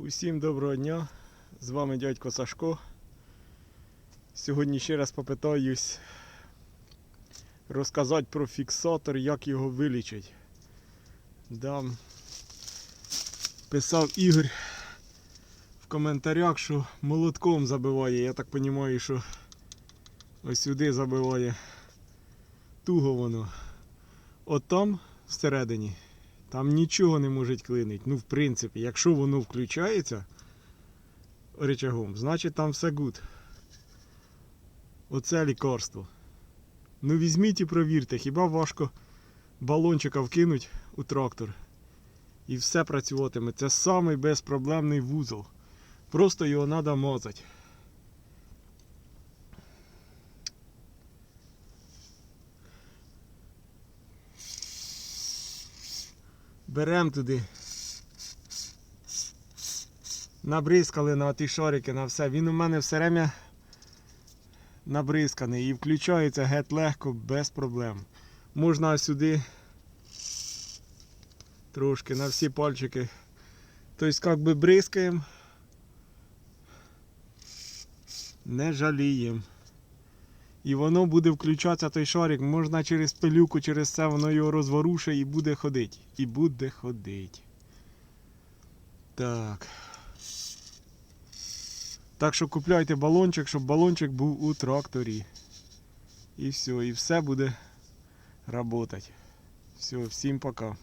Усім доброго дня! З вами дядько Сашко. Сьогодні ще раз попитаюсь розказати про фіксатор, як його вилічить. Дам. Писав Ігор в коментарях, що молотком забиває. Я так розумію, що ось сюди забиває туго воно. От там всередині там нічого не може клинить. Ну, в принципі, якщо воно включається речагом, значить там все гуд. Оце лікарство. Ну візьміть і провірте, хіба важко балончика вкинуть у трактор і все працюватиме. Це самий безпроблемний вузол. Просто його треба мазати. Беремо туди. Набризкали на ті шарики, на все. Він у мене все время набризканий і включається геть легко, без проблем. Можна сюди трошки на всі пальчики. Тобто, як би бризкаємо, не жаліємо. І воно буде включатися той шарик, можна через пилюку, через це воно його розворушить і буде ходити. І буде ходити. Так. Так що купляйте балончик, щоб балончик був у тракторі. І все, і все буде працювати. Все, всім пока.